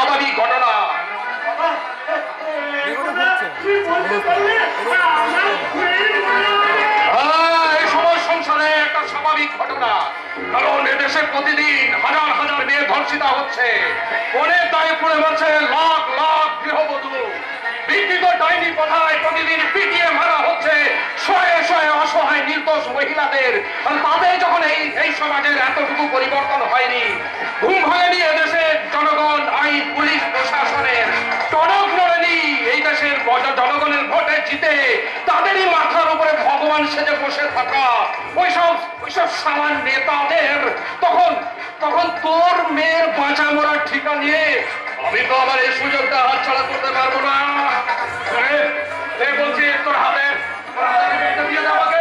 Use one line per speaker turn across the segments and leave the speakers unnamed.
অস্বাভাবিক ঘটনা। হ্যাঁ, সংসারে একটা স্বাভাবিক ঘটনা। কারণ এদেশে প্রতিদিন হাজার হাজার হচ্ছে। লাখ লাখ গৃহবধূ। বিকৃত ডাইনি প্রতিদিন পিটিয়ে মারা। নির্দোষ মহিলাদের তাদের যখন এই এই সমাজের এতটুকু পরিবর্তন হয়নি, ঘুম ভাঙেনি এদেশের জনগণ আইন পুলিশ প্রশাসনের টনক নড়েনি এই দেশের জনগণের ভোটে জিতে, তাদেরই মাথার উপরে ভগবান সেজে বসে থাকা ওইসব ওইসব সামান নেতাদের, তখন তখন তোর মেয়ের বাঁচা মরার ঠিকা নিয়ে আমি তো আবার এই সুযোগটা হাতছাড়া করতে পারব না। বলছি, তোর হাতে তোর হাতে দিয়ে আমাকে।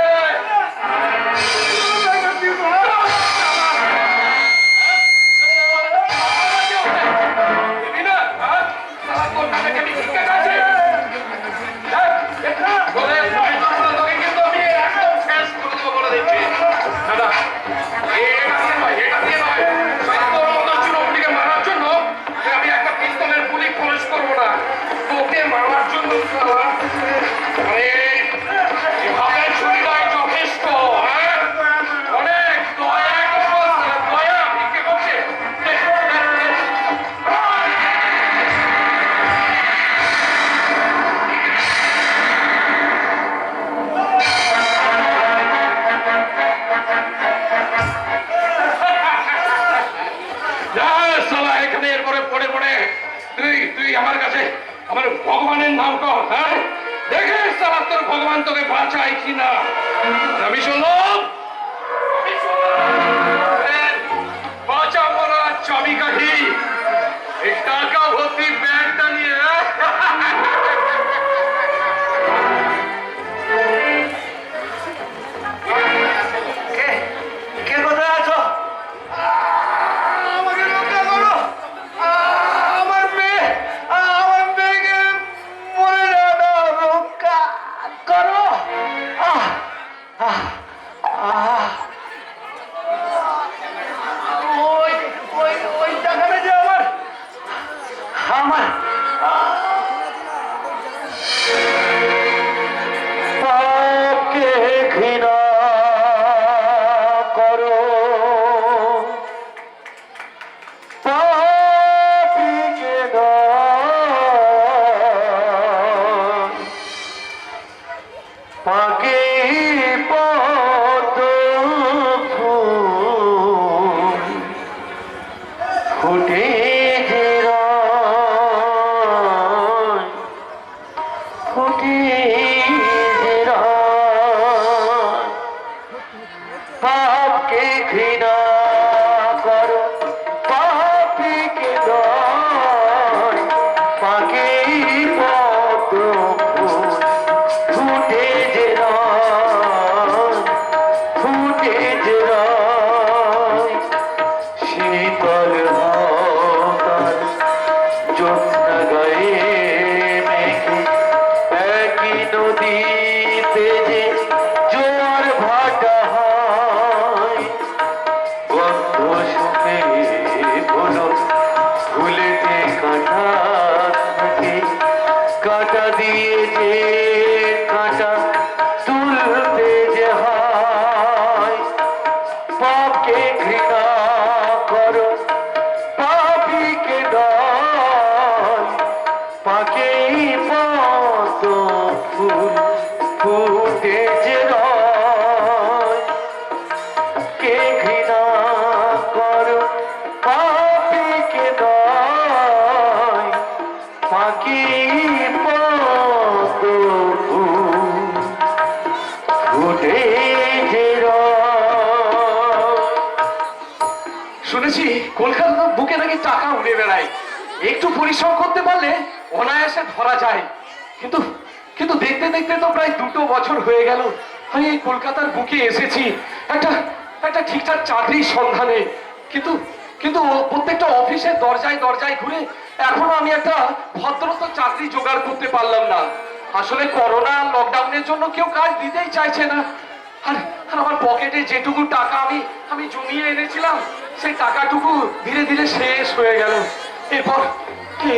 Bye. ভগবানের নাম কর হ্যাঁ? দেখে শালা তোর ভগবান তোকে বাঁচায় কিনা? আমি শুনলাম
পাকে পদ্ম
see. পরিশ্রম করতে পারলে অনায়াসে ধরা যায়। কিন্তু কিন্তু দেখতে দেখতে তো প্রায় দুটো বছর হয়ে গেল। আমি এই কলকাতার বুকে এসেছি। একটা একটা ঠিকঠাক চাকরির সন্ধানে। কিন্তু কিন্তু প্রত্যেকটা অফিসের দরজায় দরজায় ঘুরে এখনও আমি একটা ভদ্রত চাকরি জোগাড় করতে পারলাম না। আসলে করোনা লকডাউনের জন্য কেউ কাজ দিতেই চাইছে না। আর আমার পকেটে যেটুকু টাকা আমি আমি জমিয়ে এনেছিলাম, সেই টাকাটুকু ধীরে ধীরে শেষ হয়ে গেল। এরপর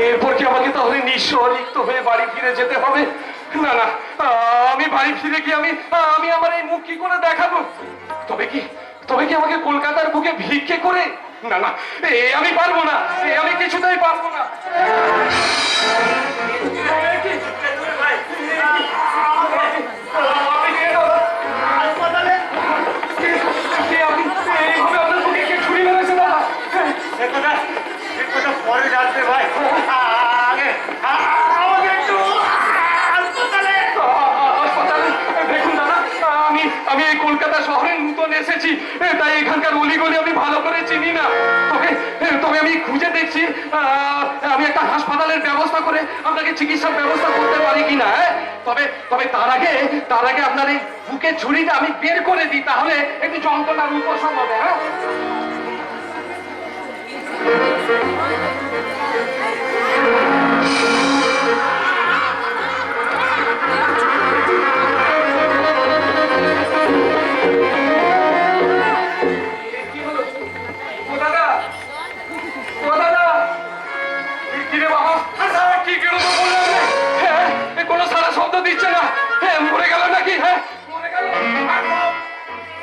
এরপর কি আমাকে তাহলে নিঃস্ব রিক্ত হয়ে বাড়ি ফিরে যেতে হবে না না আমি বাড়ি ফিরে গিয়ে আমি আমি আমার এই মুখ কি করে দেখাবো তবে কি তবে কি আমাকে কলকাতার বুকে ভিক্ষে করে না না এ আমি পারব না এ আমি কিছুতেই পারব না আপনি আমি খুঁজে দেখছি আমি একটা হাসপাতালের ব্যবস্থা করে আপনাকে চিকিৎসার ব্যবস্থা করতে পারি কিনা হ্যাঁ? তবে তবে তার আগে তার আগে আপনার এই বুকে ছুরিটা আমি বের করে দিই, তাহলে একটু যন্ত্রণার উপশম হবে হ্যাঁ কি- কি বাবা? আরে কি গেল তো বললাম রে কোনো সারা শব্দ দিচ্ছে না। মরে গেল নাকি? মরে গেল?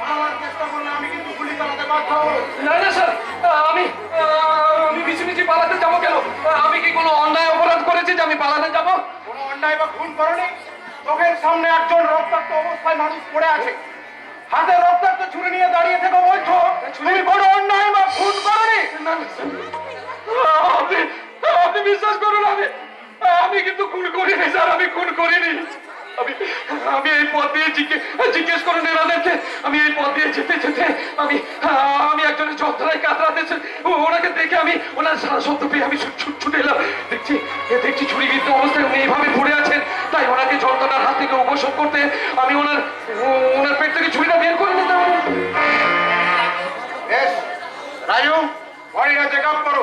আমার চেষ্টা করলে আমি কিন্তু গুলি চালাতে বাধ্য হব।
না না, স্যার, আমি আমি মিছি মিছি যাব কেন? আমি কি কোনো অন্যায় অপরাধ করেছি যে আমি পালাতে যাব?
কোনো অন্যায় বা খুন করনি? চোখের সামনে একজন রক্তাক্ত অবস্থায় মানুষ পড়ে আছে। হাতে রক্তাক্ত ছুরি নিয়ে দাঁড়িয়ে থেকে।
বিশ্বাস করুন আমি আমি কিন্তু খুন করিনি স্যার আমি খুন করিনি। আমি আমি এই পথ দিয়ে জিজ্ঞেস করুন এনাদেরকে আমি এই পথ দিয়ে যেতে যেতে আমি আমি একজনের যন্ত্রণায় ওনাকে দেখে আমি ওনার সারা শব্দ পেয়ে আমি ছুট এলাম। দেখছি এ দেখছি ছুরিবিদ্ধ অবস্থায় উনি এইভাবে পড়ে আছেন। তাই ওনাকে যন্ত্রণার হাত থেকে উপশম করতে আমি ওনার ওনার পেট থেকে ছুরিটা বের করে নিতাম
রাজু বডিটা চেক আপ করো।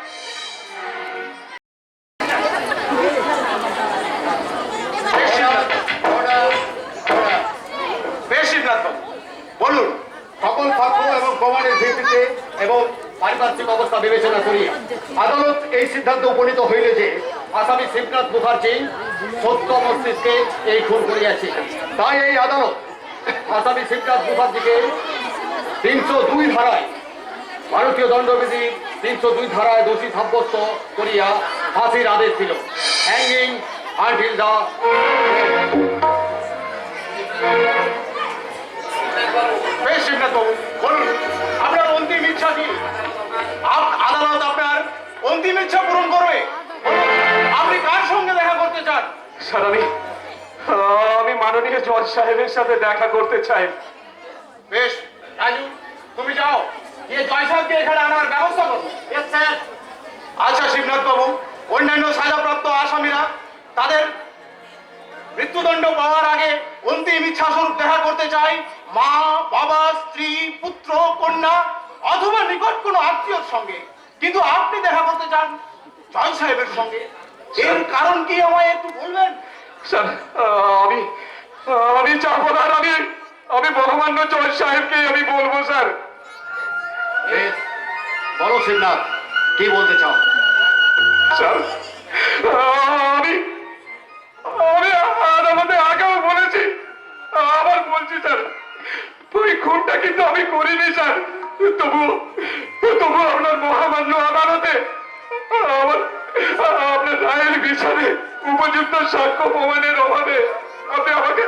এবং পারিপার্শ্বিক অবস্থা বিবেচনা করি। আদালত এই সিদ্ধান্ত উপনীত হইল যে আসামি শিবনাথ মুখার্জি সত্য মস্তিষ্কে এই খুন করিয়াছে। তাই এই আদালত আসামি শিবনাথ মুখার্জিকে তিনশো দুই ধারায়, ভারতীয় দণ্ডবিধি তিনশো দুই ধারায় দোষী সাব্যস্ত করিয়া ফাঁসির আদেশ দিল। হ্যাঙ্গিং আনটিল দা
বেশ সিদ্ধান্ত বলুন। আদালত আপনার অন্তিম ইচ্ছা পূরণ করবে। আপনি কার সঙ্গে দেখা করতে চান?
স্যার আমি আমি মাননীয় জজ সাহেবের সাথে দেখা করতে চাই।
বেশ রাজু তুমি যাও। গিয়ে জয় সাহেবকে এখানে আনার ব্যবস্থা করো। আচ্ছা শিবনাথ বাবু অন্যান্য সাজাপ্রাপ্ত আসামিরা তাদের মৃত্যুদণ্ড পাওয়ার আগে অন্তিম ইচ্ছা স্বরূপ দেখা করতে চাই। মা বাবা স্ত্রী পুত্র কন্যা অথবা নিকট কোনো আত্মীয়র সঙ্গে। কিন্তু আপনি দেখা করতে চান জয় সাহেবের সঙ্গে। এর কারণ কি আমায় একটু বলবেন?
স্যার আমি আমি না আমি আমি মহামান্য জজ সাহেবকে আমি বলব স্যার।
বলো শিবনাথ কি বলতে চাও?
স্যার আমি আমি আদালতে আগেও বলেছি আবার বলছি স্যার। ওই খুনটা কিন্তু আমি করিনি স্যার। তবু আপনার মহামান্য আদালতে আপনার রায়ের বিচারে উপযুক্ত সাক্ষ্য প্রমাণের অভাবে আপনি আমাকে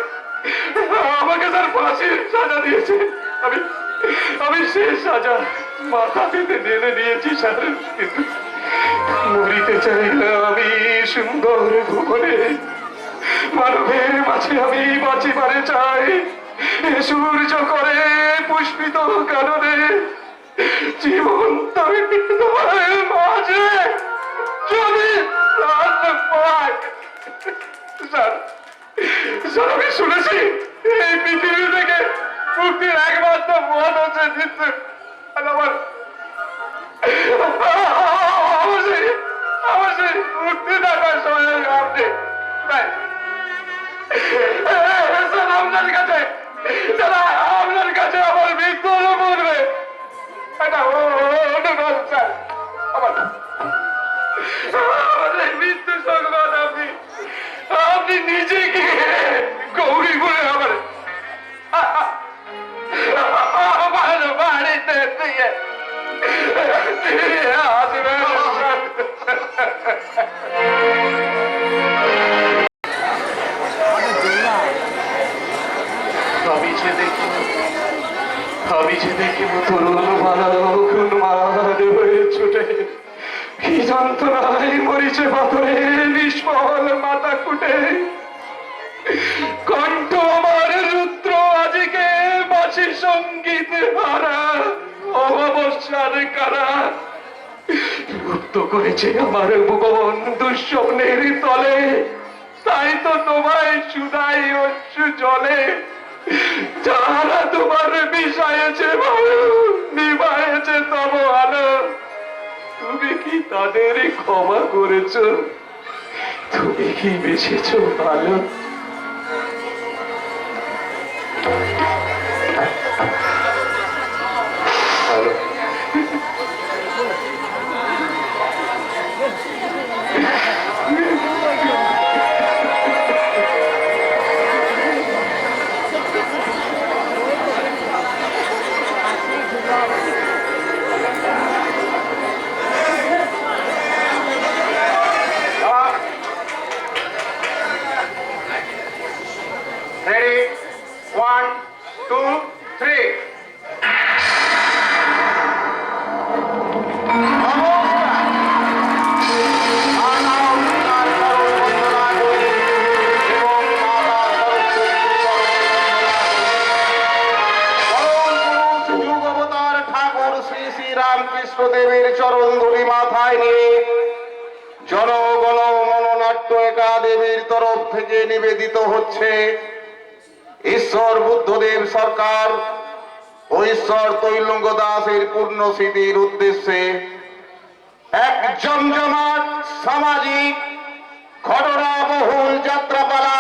আমাকে স্যার ফাঁসির সাজা দিয়েছে আমি আমি সেই সাজা মাথা পেতে মেনে নিয়েছি স্যার। কিন্তু মরিতে চাইলাম আমি সুন্দর ভুবনে, মানবের মাঝে আমি বাঁচিবারে চাই। সূর্য করে পুষ্পিত কারণে জীবন মাঝে যদি আমি শুনেছি এই পৃথিবী থেকে মুক্তির একমাত্র পথ হচ্ছে মৃত্যু আমার অবশ্যই অবশ্যই মুক্তি থাকার সময় আপনার কাছে স্যার আপনার কাছে আমার মৃত্যু হলো পড়বে এটা অনুরোধ স্যার, আমার আমাদের মৃত্যু সংবাদ আপনি আপনি নিজে গিয়ে গৌরী বলে আমার বাড়িতে দিয়ে দিয়ে
কি যন্ত্রণায় মরিছে পাথরে নিষ্ফল মাথা কুটে কণ্ঠ আমার রুদ্র আজকে বাসি সংগীত হারা কারা লুপ্ত করেছে আমার ভুবন দুঃস্বপ্নের তলে তাই তো তোমায় সুদাই অশ্রু জলে যারা তোমার বিষয়েছে ভালো নিভায়েছে তব আলো। তুমি কি তাদের ক্ষমা করেছ? তুমি কি বেছেছ ভালো
রেডি ওয়ান টু থ্রি ঠাকুর শ্রী শ্রী রামকৃষ্ণ দেবের চরণ ধুলি মাথায় নিয়ে জনগণ মননাট্য একাডেমির তরফ থেকে নিবেদিত হচ্ছে। ঈশ্বর বুদ্ধদেব সরকার, ঐশ্বর তৈলঙ্গ দাসের পূর্ণ স্মৃতির উদ্দেশ্যে এক জমজমাট সামাজিক ঘটনা বহুল যাত্রাপালা